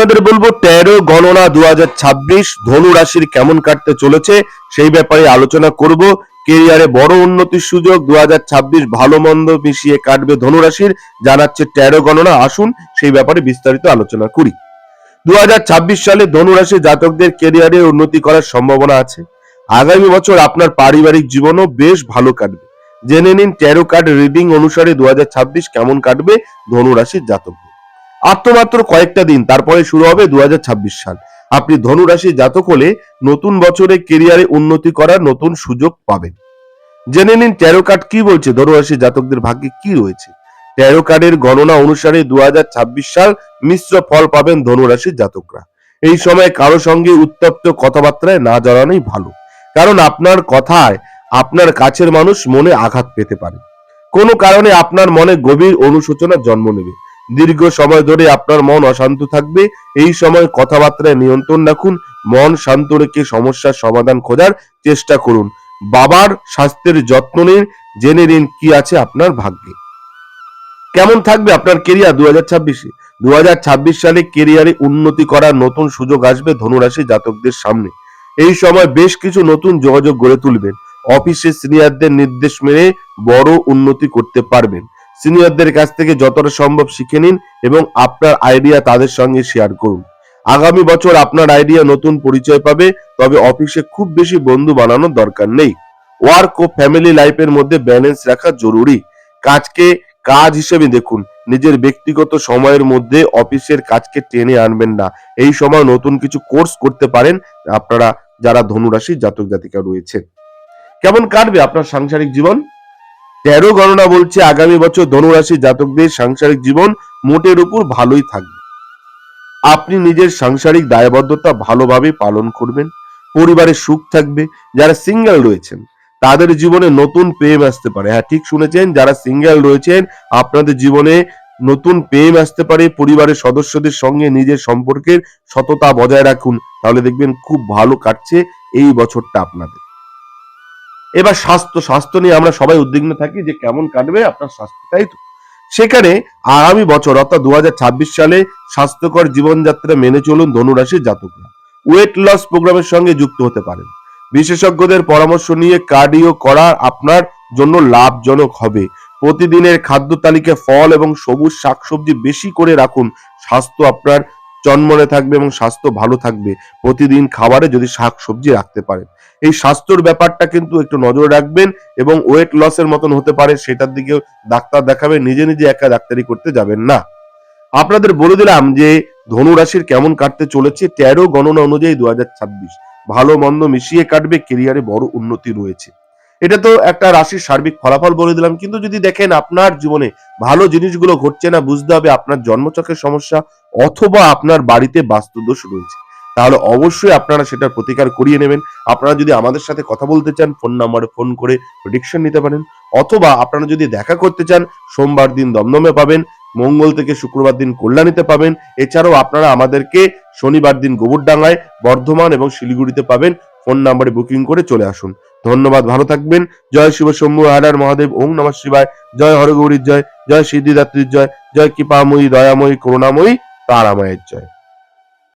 আপনাদের বলব, তেরো গণনা দু হাজার ছাব্বিশ ধনু রাশির কেমন কাটতে চলেছে সেই ব্যাপারে আলোচনা করব। কেরিয়ারে বড় উন্নতির সুযোগ দু হাজার ছাব্বিশ ভালো মন্দ মিশিয়ে কাটবে ধনু রাশির, জানাচ্ছে তেরো গণনা। আসুন সেই ব্যাপারে বিস্তারিত আলোচনা করি। দু হাজার ছাব্বিশ সালে ধনু রাশি জাতকদের কেরিয়ারে উন্নতি করার সম্ভাবনা আছে। আগামী বছর আপনার পারিবারিক জীবনও বেশ ভালো কাটবে। জেনে নিন, তেরো কার্ড রিডিং অনুসারে দু হাজার ছাব্বিশ কেমন কাটবে ধনু রাশির জাতকদের। মাত্র কয়েকটা দিন, তারপরে শুরু হবে দু সাল। আপনি ধনু রাশি জাতক হলে নতুন বছরে কেরিয়ারে উন্নতি করার নতুন সুযোগ পাবেন। জেনে নিন ট্যারো কার্ড কি বলছে ধনু রাশি জাতকদের ভাগ্যে কি রয়েছে? ট্যারো কার্ডের গণনা অনুসারে দু সাল মিশ্র ফল পাবেন ধনু রাশির জাতকরা। এই সময় কারও সঙ্গে উত্তপ্ত কথাবার্তায় না জড়ানোই ভালো। কারণ আপনার কথায় আপনার কাছের মানুষ মনে আঘাত পেতে পারে। কোনো কারণে আপনার মনে গভীর অনুশোচনা জন্ম নেবে। দীর্ঘ সময় ধরে আপনার মন অশান্ত থাকবে। এই সময় কথাবার্তায় নিয়ন্ত্রণ রাখুন। মন শান্ত রেখে সমস্যার সমাধান খোঁজার চেষ্টা করুন। বাবার স্বাস্থ্যের যত্ন নিন। জেনে নিন কি আছে আপনার ভাগ্যে। কেমন থাকবে আপনার কেরিয়ার দু হাজার ছাব্বিশে? দু হাজার ছাব্বিশ সালে কেরিয়ারে উন্নতি করার নতুন সুযোগ আসবে ধনুরাশি জাতকদের সামনে। এই সময় বেশ কিছু নতুন যোগাযোগ গড়ে তুলবেন। অফিসে সিনিয়রদের নির্দেশ মেনে বড় উন্নতি করতে পারবেন। সিনিয়রদের কাছ থেকে যতটা সম্ভব শিখে নিন এবং আপনার আইডিয়া তাদের সঙ্গে শেয়ার করুন। আগামী বছর আপনার আইডিয়া নতুন পরিচয় পাবে, তবে অফিসে খুব বেশি বন্ধু বানানোর দরকার নেই। ওয়ার্ক ও ফ্যামিলি লাইফের মধ্যে ব্যালেন্স রাখা জরুরি। কাজকে কাজ হিসেবে দেখুন, নিজের ব্যক্তিগত সময়ের মধ্যে অফিসের কাজকে টেনে আনবেন না। এই সময় নতুন কিছু কোর্স করতে পারেন, আপনারা যারা ধনুরাশি জাতক জাতিকা রয়েছে কেমন কাটবে আপনার সাংসারিক জীবন? তেরো গণনা বলছে আগামী বছর ধনুরাশি জাতকদের সাংসারিক জীবন মোটের উপর ভালোই থাকবে। আপনি নিজের সাংসারিক দায়বদ্ধতা ভালোভাবে পালন করবেন, পরিবারে সুখ থাকবে, যারা সিঙ্গেল রয়েছেন, তাদের জীবনে নতুন প্রেম আসতে পারে। হ্যাঁ ঠিক শুনেছেন, যারা সিঙ্গেল রয়েছেন, আপনাদের জীবনে নতুন প্রেম আসতে পারে। পরিবারের সদস্যদের সঙ্গে নিজের সম্পর্কের সততা বজায় রাখুন। তাহলে দেখবেন খুব ভালো কাটছে এই বছরটা আপনাদের। এবার স্বাস্থ্য স্বাস্থ্য নিয়ে আমরা সবাই উদ্বিগ্ন থাকি যে কেমন কাটবে আপনার স্বাস্থ্য, তাই তো? সেখানে আগামী বছর, অর্থাৎ দুহাজার ছাব্বিশ সালে স্বাস্থ্যকর জীবনযাত্রা মেনে চলুন ধনুরাশির জাতকরা। ওয়েট লস প্রোগ্রামের সঙ্গে যুক্ত হতে পারেন। বিশেষজ্ঞদের পরামর্শ নিয়ে কার্ডিও করা আপনার জন্য লাভজনক হবে। প্রতিদিনের খাদ্য তালিকায় ফল এবং সবুজ শাকসবজি বেশি করে রাখুন। স্বাস্থ্য আপনার চনমনে থাকবে এবং স্বাস্থ্য ভালো থাকবে। প্রতিদিন খাবারে যদি শাক সবজি রাখতে পারেন। এই স্বাস্থ্যর ব্যাপারটা কিন্তু একটু নজরে রাখবেন এবং ওয়েট লসের মতন হতে পারে, সেটার দিকেও ডাক্তার দেখাবেন, নিজে নিজে একা ডাক্তারি করতে যাবেন না। আপনাদের বলে দিলাম যে ধনু রাশির কেমন কাটতে চলেছে তেরো গণনা অনুযায়ী দু হাজার ছাব্বিশ। ভালো মন্দ মিশিয়ে কাটবে কেরিয়ারে বড় উন্নতি রয়েছে। এটা তো একটা রাশির সার্বিক ফলাফল বলে দিলাম। কিন্তু যদি দেখেন আপনার জীবনে ভালো জিনিসগুলো ঘটছে না, বুঝতে হবে আপনার জন্মচকের সমস্যা অথবা আপনার বাড়িতে বাস্তুদোষ রয়েছে। তাহলে অবশ্যই আপনারা সেটার প্রতিকার করিয়ে নেবেন। আপনারা যদি আমাদের সাথে কথা বলতে চান, ফোন নাম্বারে ফোন করে প্রেডিকশন নিতে পারেন। অথবা আপনারা যদি দেখা করতে চান, সোমবার দিন দমদমে পাবেন, মঙ্গল থেকে শুক্রবার দিন কল্যাণীতে পাবেন। এছাড়াও আপনারা আমাদেরকে শনিবার দিন গোবরডাঙ্গায়, বর্ধমান এবং শিলিগুড়িতে পাবেন। ফোন নাম্বারে বুকিং করে চলে আসুন। ধন্যবাদ, ভালো থাকবেন। জয় শিব শম্ভু হারার মহাদেব ওম নমঃ শিবায়। জয় হরগৌরীর জয় জয় সিদ্ধিদাত্রীর জয় জয় কৃপাময়ী, দয়াময়ী, করুণাময়ী, তারাময়ের জয়।